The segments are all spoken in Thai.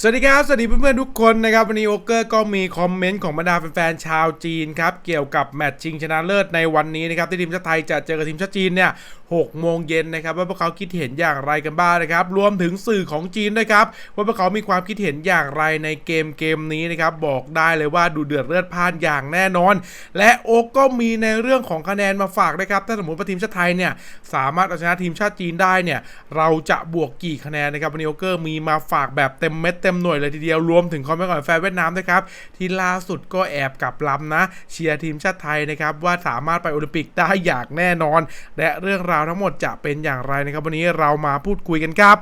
สวัสดีครับ สวัสดีเพื่อนๆทุกคนนะครับ วันนี้โอเกอร์ก็มีคอมเมนต์ของบรรดาแฟนๆชาวจีนครับ เกี่ยวกับแมตช์ชิงชนะเลิศในวันนี้นะครับ ที่ทีมชาติไทยจะเจอกับทีมชาติจีนเนี่ย 6 โมงเย็นนะครับว่าพวกเขาคิดเห็นอย่างไรกันบ้างนะครับ รวมถึงสื่อของจีนด้วยครับว่าพวกเขามีความคิดเห็นอย่างไรในเกมเกมนี้นะครับบอกได้เลยว่าดูเดือดเลือดพ่านอย่างแน่นอน และโอ๊กก็มีในเรื่องของคะแนนมาฝากนะครับถ้าสมมติว่าทีมชาติไทยเนี่ยสามารถเอาชนะทีมชาติจีนได้เนี่ยเราจะบวกกี่คะแนนนะครับวันนี้โอ๊กเกอร์มีมาฝากแบบเต็มเม็ดเต็มหน่วยเลยทีเดียวรวมถึงคอมเมนต์ของแฟนเวียดนามด้วยครับที่ล่าสุดก็แอบกลับลำนะเชียร์ทีมชาติไทยนะครับว่าสามารถไปโอลิมปิกได้อย่างแน่นอน และเรื่องราวทั้งหมดจะเป็นอย่างไรนะครับวันนี้เรามาพูดคุยกันครับ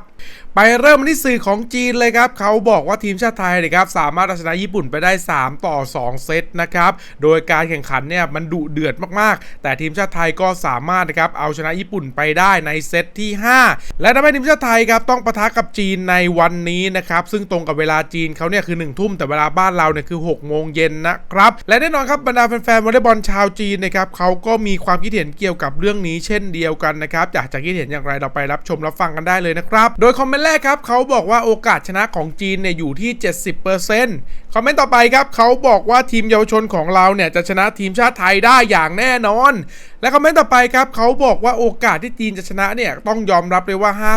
ไปเริ่มที่สื่อของจีนเลยครับเขาบอกว่าทีมชาติไทยนะครับสามารถเอาชนะญี่ปุ่นไปได้ 3 ต่อ 2 เซตนะครับโดยการแข่งขันเนี่ยมันดุเดือดมากๆ แต่ทีมชาติไทยก็สามารถนะครับเอาชนะญี่ปุ่นไปได้ในเซตที่ 5 และทำให้ทีมชาติไทยครับต้องปะทะกับจีนในวันนี้นะครับซึ่งตรงกับเวลาจีนเขาเนี่ยคือ 1 ทุ่มแต่เวลาบ้านเราเนี่ยคือ6โมงเย็นนะครับและแน่นอนครับบรรดาแฟนๆวอลเลย์บอลชาวจีนนะครับเขาก็มีความคิดเห็นเกี่ยวกับเรื่องนี้เช่นเดียวกันนะครับอยากจะคิดเห็นอย่างไรเราไปรับชมรับฟังกันได้เลยนะครับโดยคอมเมนต์แรกครับเขาบอกว่าโอกาสชนะของจีนเนี่ยอยู่ที่ 70% คอมเมนต์ต่อไปครับเขาบอกว่าทีมเยาวชนของเราเนี่ยจะชนะทีมชาติไทยได้อย่างแน่นอน และคอมเมนต์ต่อไปครับเขาบอกว่าโอกาสที่จีนจะชนะเนี่ยต้องยอมรับเลยว่า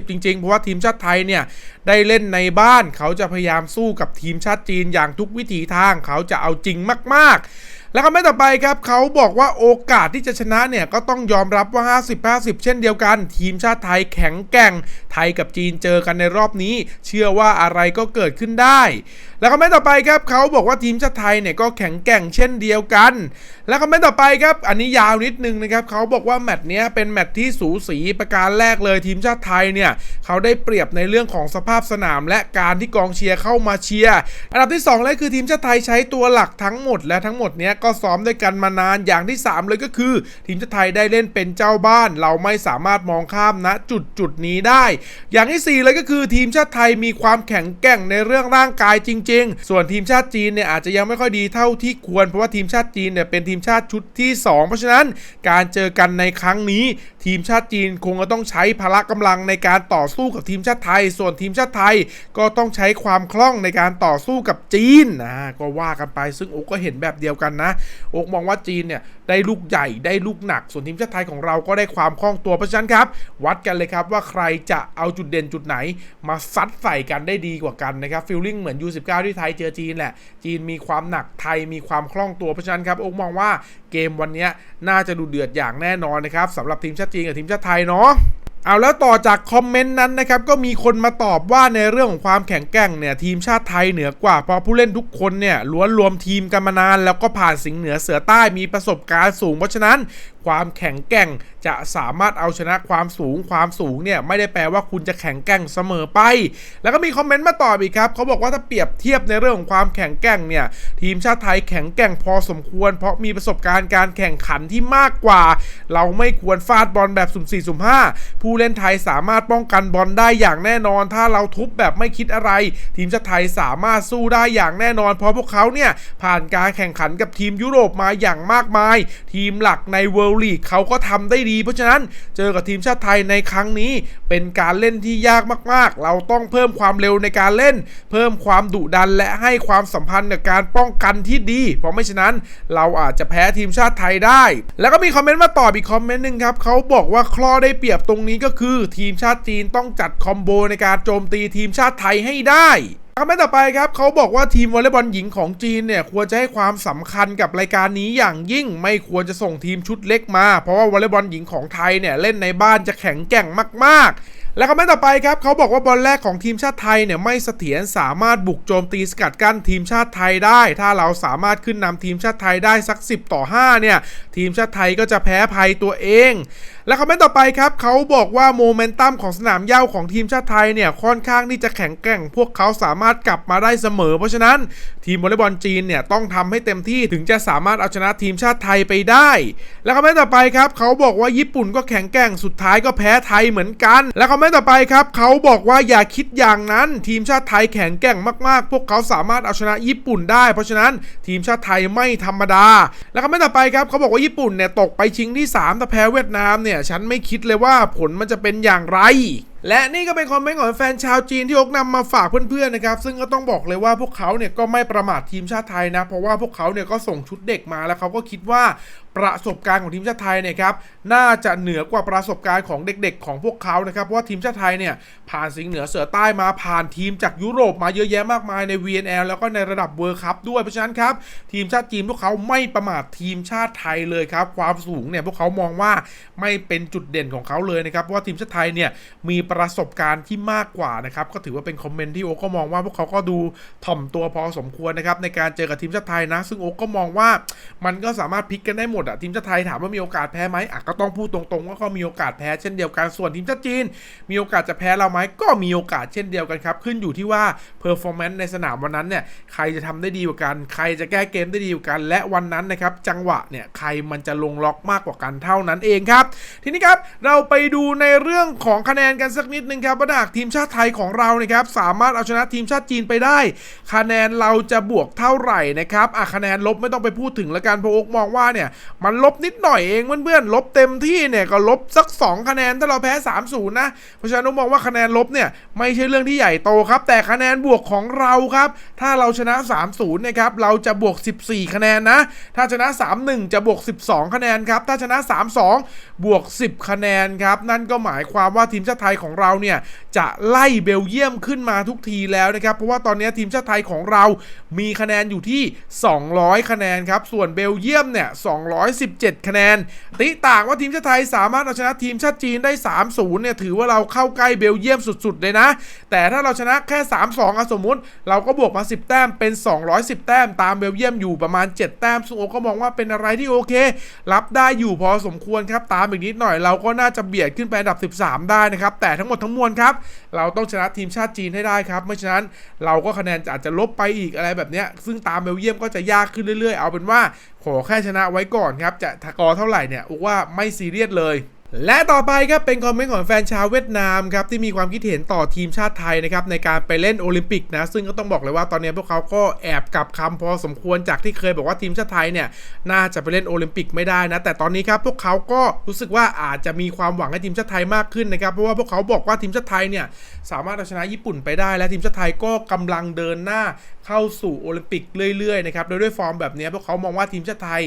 50-50 จริงๆ เพราะว่าทีมชาติไทยเนี่ยได้เล่นในบ้านเขาจะพยายามสู้กับทีมชาติจีนอย่างทุกวิถีทางเขาจะเอาจริงมาก ๆแล้วคอมเมนต์ต่อไปครับเขาบอกว่าโอกาสที่จะชนะเนี่ยก็ต้องยอมรับว่า 50-50 เช่นเดียวกัน ทีมชาติไทยแข็งแกร่ง ไทยกับจีนเจอกันในรอบนี้ เชื่อว่าอะไรก็เกิดขึ้นได้ แล้วคอมเมนต์ต่อไปครับเขาบอกว่าทีมชาติไทยเนี่ยก็แข็งแกร่งเช่นเดียวกัน แล้วคอมเมนต์ต่อไปครับ อันนี้ยาวนิดนึงนะครับเขาบอกว่าแมตช์เนี้ยเป็นแมตช์ที่สูสีประการแรกเลยทีมชาติไทยเนี่ยเขาได้เปรียบในเรื่องของสภาพสนาม และการที่กองเชียร์เข้ามาเชียร์อันดับที่2เลยคือทีมชาติไทยใช้ตัวหลักทั้งหมด และทั้งหมดเนี้ยก็ซ้อมด้วยกันมานานอย่างที่ 3 เลยก็คือ ทีมชาติไทยได้เล่นเป็นเจ้าบ้าน เราไม่สามารถมองข้ามณจุดจุดนี้ได้ อย่างที่ 4 เลยก็คือทีมชาติไทยมีความแข็งแกร่งในเรื่องร่างกายจริง ๆส่วนทีมชาติจีนเนี่ยอาจจะยังไม่ค่อยดีเท่าที่ควร เพราะว่าทีมชาติจีนเนี่ยเป็นทีมชาติชุดที่ 2 เพราะฉะนั้นการเจอกันในครั้งนี้ ทีมชาติจีนคงจะต้องใช้พละกำลังในการต่อสู้กับทีมชาติไทย ส่วนทีมชาติไทยก็ต้องใช้ความคล่องในการต่อสู้กับจีนนะก็ว่ากันไปซึ่งโอ๊กก็เห็นแบบเดียวกันนะโอ๊กมองว่าจีนเนี่ยได้ลูกใหญ่ได้ลูกหนัก ส่วนทีมชาติไทยของเราก็ได้ความคล่องตัวเพราะฉะนั้นครับ วัดกันเลยครับว่าใครจะเอาจุดเด่นจุดไหน มาซัดใส่กันได้ดีกว่ากันนะครับฟีลลิ่งเหมือน U19 ที่ไทยเจอจีนแหละ จีนมีความหนักไทยมีความคล่องตัวเพราะฉะนั้นครับโอ๊กมองว่า เกมวันนี้น่าจะดูเดือดอย่างแน่นอนนะครับสำหรับทีมชาติจีนกับทีมชาติไทยเนาะเอาแล้วต่อจากคอมเมนต์นั้นนะครับก็มีคนมาตอบว่าในเรื่องของความแข็งแกร่งเนี่ยทีมชาติไทยเหนือกว่าเพราะผู้เล่นทุกคนเนี่ยล้วนรวมทีมกันมานาน แล้วก็ผ่านสิงห์เหนือเสือใต้มีประสบการณ์สูง เพราะฉะนั้น ความแข็งแกร่งจะสามารถเอาชนะความสูงความสูงเนี่ยไม่ได้แปลว่าคุณจะแข็งแกร่งเสมอไป แล้วก็มีคอมเมนต์มาตอบอีกครับเขาบอกว่าถ้าเปรียบเทียบในเรื่องของความแข็งแกร่งเนี่ยทีมชาติไทยแข็งแกร่งพอสมควร เพราะมีประสบการณ์การแข่งขันที่มากกว่า เราไม่ควรฟาดบอลแบบสุ่มสี่สุ่มห้าผู้เล่นไทยสามารถป้องกันบอลได้อย่างแน่นอน ถ้าเราทุบแบบไม่คิดอะไร ทีมชาติไทยสามารถสู้ได้อย่างแน่นอน เพราะพวกเขาเนี่ยผ่านการแข่งขันกับทีมยุโรปมาอย่างมากมาย ทีมหลักในเวิลลีกเขาก็ทำได้ดี เพราะฉะนั้นเจอกับทีมชาติไทยในครั้งนี้เป็นการเล่นที่ยากมาก ๆ เราต้องเพิ่มความเร็วในการเล่น เพิ่มความดุดันและให้ความสัมพันธ์กับการป้องกันที่ดี เพราะไม่ฉะนั้นเราอาจจะแพ้ทีมชาติไทยได้ แล้วก็มีคอมเมนต์มาตอบอีกคอมเมนต์หนึ่งครับเขาบอกว่าข้อได้เปรียบตรงนี้ก็คือ ทีมชาติจีนต้องจัดคอมโบในการโจมตีทีมชาติไทยให้ได้ คำแม่ต่อไปครับเขาบอกว่าทีมวอลเลย์บอลหญิงของจีนเนี่ยควรจะให้ความสำคัญกับรายการนี้อย่างยิ่งไม่ควรจะส่งทีมชุดเล็กมา เพราะว่าวอลเลย์บอลหญิงของไทยเนี่ยเล่นในบ้านจะแข็งแกร่งมาก ๆ แล้วคอมเมนต์ต่อไปครับเขาบอกว่าบอลแรกของทีมชาติไทยเนี่ยไม่เสถียรสามารถบุกโจมตีสกัดกั้นทีมชาติไทยได้ ถ้าเราสามารถขึ้นนำทีมชาติไทยได้สัก 10 ต่อ 5 เนี่ย ทีมชาติไทยก็จะแพ้ภัยตัวเอง และคอมเมนต์ต่อไปครับเขาบอกว่าโมเมนตัมของสนามหญ้าของทีมชาติไทยเนี่ยค่อนข้างที่จะแข็งแกร่ง พวกเขาสามารถกลับมาได้เสมอ เพราะฉะนั้นทีมวอลเลย์บอลจีนเนี่ยต้องทำให้เต็มที่ถึงจะสามารถเอาชนะทีมชาติไทยไปได้ แล้วคอมเมนต์ต่อไปครับเขาบอกว่าญี่ปุ่นก็แข็งแกร่งสุดท้ายก็แพ้ไทยเหมือนกัน แล้วคอมเมนต์ต่อไปครับเขาบอกว่าอย่าคิดอย่างนั้น ทีมชาติไทยแข็งแกร่งมากๆ พวกเขาสามารถเอาชนะญี่ปุ่นได้ เพราะฉะนั้นทีมชาติไทยไม่ธรรมดา แล้วคอมเมนต์ต่อไปครับเขาบอกว่าญี่ปุ่นเนี่ยตกไปชิงที่3แต่แพ้เวียดนามเนี่ยฉันไม่คิดเลยว่าผลมันจะเป็นอย่างไร และนี่ก็เป็นคอมเมนต์ของแฟนชาวจีนที่อกนำมาฝากเพื่อนๆนะครับ ซึ่งก็ต้องบอกเลยว่าพวกเขาเนี่ยก็ไม่ประมาททีมชาติไทยนะ เพราะว่าพวกเขาเนี่ยก็ส่งชุดเด็กมาแล้วเขาก็คิดว่าประสบการณ์ของทีมชาติไทยเนี่ยครับน่าจะเหนือกว่าประสบการณ์ของเด็กๆ ของพวกเขานะครับเพราะว่าทีมชาติไทยเนี่ยผ่านสิงห์เหนือเสือใต้มาผ่านทีมจากยุโรปมาเยอะแยะมากมายใน VNL แล้วก็ในระดับเวิร์คัพด้วยเพราะฉะนั้นครับทีมชาติจีนพวกเขาไม่ประมาททีมชาติไทยเลยครับความสูงเนี่ยพวกเขามองว่าไม่เป็นจุดเด่นของเขาเลยนะครับเพราะว่าทีมชาติไทยเนี่ยมีปประสบการณ์ที่มากกว่านะครับ ก็ถือว่าเป็นคอมเมนต์ที่โอ๊กก็มองว่าพวกเขาก็ดูถ่อมตัวพอสมควรนะครับในการเจอกับทีมชาติไทยนะ ซึ่งโอ๊กก็มองว่ามันก็สามารถพลิกกันได้หมดอะทีมชาติไทยถามว่ามีโอกาสแพ้ไหมอะก็ต้องพูดตรงๆว่าเขามีโอกาสแพ้เช่นเดียวกันส่วนทีมชาติจีน มีโอกาสจะแพ้เราไหมก็มีโอกาสเช่นเดียวกันครับขึ้นอยู่ที่ว่าเพอร์ฟอร์แมนซ์ในสนามวันนั้นเนี่ยใครจะทำได้ดีกว่ากัน ใครจะแก้เกมได้ดีกว่ากัน และวันนั้นนะครับจังหวะเนี่ยใครมันจะลงล็อกมากกว่ากันเท่านั้นเองครับ ทีนี้ครับเราไปดูในเรื่องของคะแนนกันสักนิดนึงครับว่าหากทีมชาติไทยของเรานะครับสามารถเอาชนะทีมชาติจีนไปได้ คะแนนเราจะบวกเท่าไหร่นะครับอะคะแนนลบไม่ต้องไปพูดถึงละกันเพราะโอ๊กมองว่าเนี่ยมันลบนิดหน่อยเองเพื่อนๆลบเต็มที่เนี่ยก็ลบสัก 2 คะแนนถ้าเราแพ้3-0นะเพราะฉะนั้นโอ๊กมองว่าคะแนนลบเนี่ยไม่ใช่เรื่องที่ใหญ่โตครับ แต่คะแนนบวกของเราครับ ถ้าเราชนะ3-0นะครับเราจะบวก 14 คะแนนนะ ถ้าชนะ 3-1 จะบวก 12 คะแนนครับถ้าชนะ 3-2 บวก 10 คะแนนครับนั่นก็หมายความว่าทีมชาติไทยของเราเนี่ยจะไล่เบลเยียมขึ้นมาทุกทีแล้วนะครับเพราะว่าตอนนี้ทีมชาติไทยของเรามีคะแนนอยู่ที่ 200 คะแนนครับส่วนเบลเยียมเนี่ย217 คะแนน ติต่างว่าทีมชาติไทยสามารถเอาชนะทีมชาติจีนได้ 3-0เนี่ยถือว่าเราเข้าใกล้เบลเยียมสุดๆเลยนะ แต่ถ้าเราชนะแค่ 3-2อะสมมุติ เราก็บวกมา 10 แต้มเป็น 210 แต้มตามเบลเยียมอยู่ประมาณ 7 แต้มซึ่งโอก็มองว่าเป็นอะไรที่โอเค รับได้อยู่พอสมควรครับตามอีกนิดหน่อยเราก็น่าจะเบียดขึ้นไปอันดับ 13 ได้นะครับแต่ทั้งหมดทั้งมวลครับ เราต้องชนะทีมชาติจีนให้ได้ครับ ไม่ฉะนั้นเราก็คะแนนอาจจะลบไปอีกอะไรแบบเนี้ยซึ่งตามเบลเยียมก็จะยากขึ้นเรื่อยๆ เอาเป็นว่าขอแค่ชนะไว้ก่อนครับ จะทกอเท่าไหร่เนี่ยอุกว่าไม่ซีเรียสเลย และต่อไปครับเป็นคอมเมนต์ของแฟนชาวเวียดนามครับที่มีความคิดเห็นต่อทีมชาติไทยนะครับในการไปเล่นโอลิมปิกนะซึ่งก็ต้องบอกเลยว่าตอนนี้พวกเขาก็แอบกลับคำพอสมควรจากที่เคยบอกว่าทีมชาติไทยเนี่ยน่าจะไปเล่นโอลิมปิกไม่ได้นะแต่ตอนนี้ครับพวกเขาก็รู้สึกว่าอาจจะมีความหวังให้ทีมชาติไทยมากขึ้นนะครับเพราะว่าพวกเขาบอกว่าทีมชาติไทยเนี่ยสามารถเอาชนะญี่ปุ่นไปได้ และทีมชาติไทยก็กำลังเดินหน้าเข้าสู่โอลิมปิกเรื่อยๆนะครับโดยด้วยฟอร์มแบบนี้พวกเขามองว่าทีมชาติไทย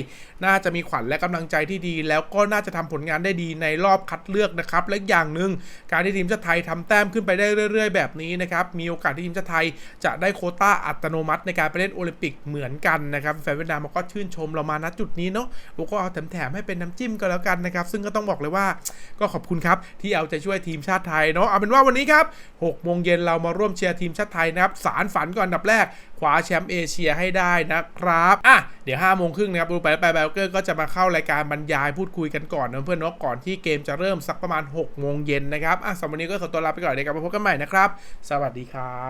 น่าจะมีขวัญและกำลังใจที่ดี แล้วก็น่าจะทำผลงานได้ดีในรอบคัดเลือกนะครับ และอย่างหนึ่งการที่ทีมชาติไทยทำแต้มขึ้นไปได้เรื่อย ๆ แบบนี้นะครับ มีโอกาสที่ทีมชาติไทยจะได้โคต้าอัตโนมัติในการไปเล่นโอลิมปิกเหมือนกันนะครับ แฟนเวียดนามก็ชื่นชมเรามาณจุดนี้เนาะผมก็เอาแถมๆให้เป็นน้ำจิ้มก็แล้วกันนะครับ ซึ่งก็ต้องบอกเลยว่าก็ขอบคุณครับที่เอาใจช่วยทีมชาติไทยเนาะเอาเป็นว่าวันนี้ครับ6โมงเย็นเรามาร่วมเชียร์ทีมชาติไทยนะครับสารฝันก่อนอันดับแรก คว้าแชมป์เอเชียให้ได้นะครับ อะ เดี๋ยว5โมงครึ่งนะครับดูไปไปแบลเกอร์ก็จะมาเข้ารายการบรรยายพูดคุยกันก่อนนะเพื่อนเนาะก่อนที่เกมจะเริ่มสักประมาณ6โมงเย็นนะครับ อะสำหรับวันนี้ก็ขอตัวลาไปก่อนเดี๋ยวกลับมาพบกันใหม่นะครับ สวัสดีครับ